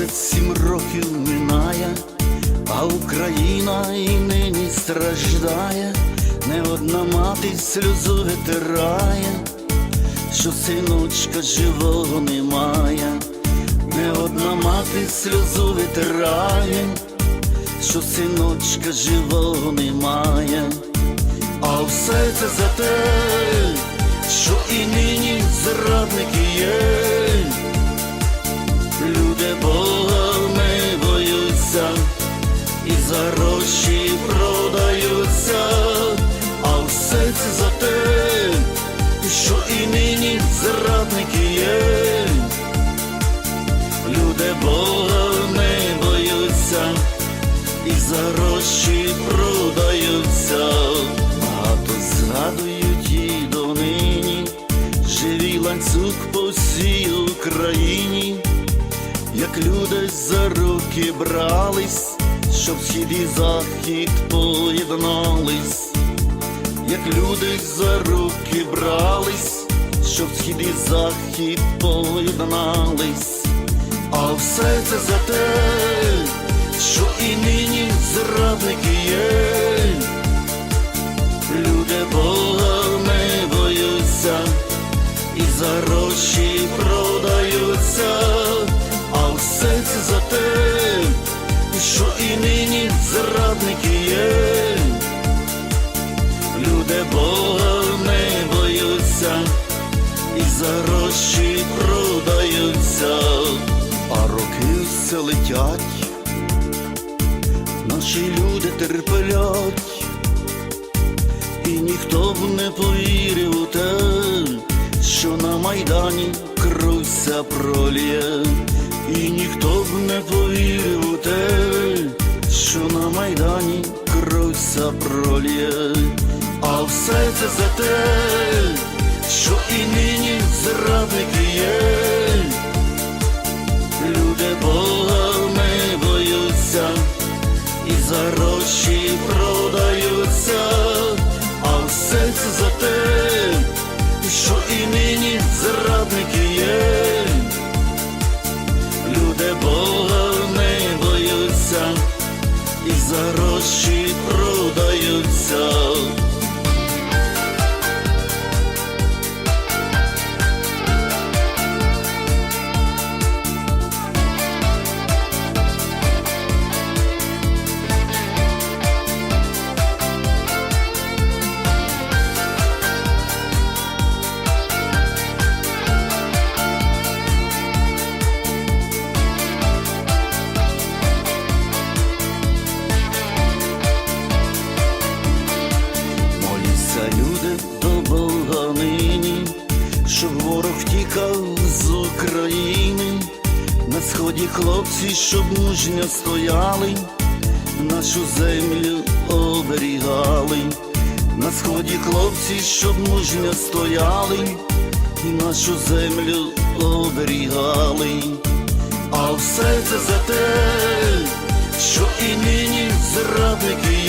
27 років минає, а Україна і нині страждає, не одна мати сльозу витирає, що синочка живого немає, не одна мати сльозу витирає, що синочка живого немає, а все це за те, за гроші продаються, а все це за те, що і нині зрадники є. Люди Бога не боються і за гроші продаються, багато згадують і донині, живий ланцюг по всій Україні як люди за руки брались, щоб схід і захід поєднались, як люди за руки брались, щоб схід і захід поєднались, а все це за те, що і нині зрадники є. Люди Бога не боються і за гроші продаються, зрадники є. Люди Бога не боються і за гроші продаються, а роки все летять, наші люди терплять і ніхто б не повірив у те, що на Майдані кровся пролє, і ніхто б не повірив а все це за те, що і нині зрадники є. Люди Бога не боються і за гроші продаються, а все це за те, що і нині зрадники є. Люди Бога не боються і за гроші продаються. втікав з України, на сході хлопці, щоб мужньо стояли, нашу землю оберігали, на сході хлопці, щоб мужньо стояли, і нашу землю оберігали, а все це за те, що і нині зрадники.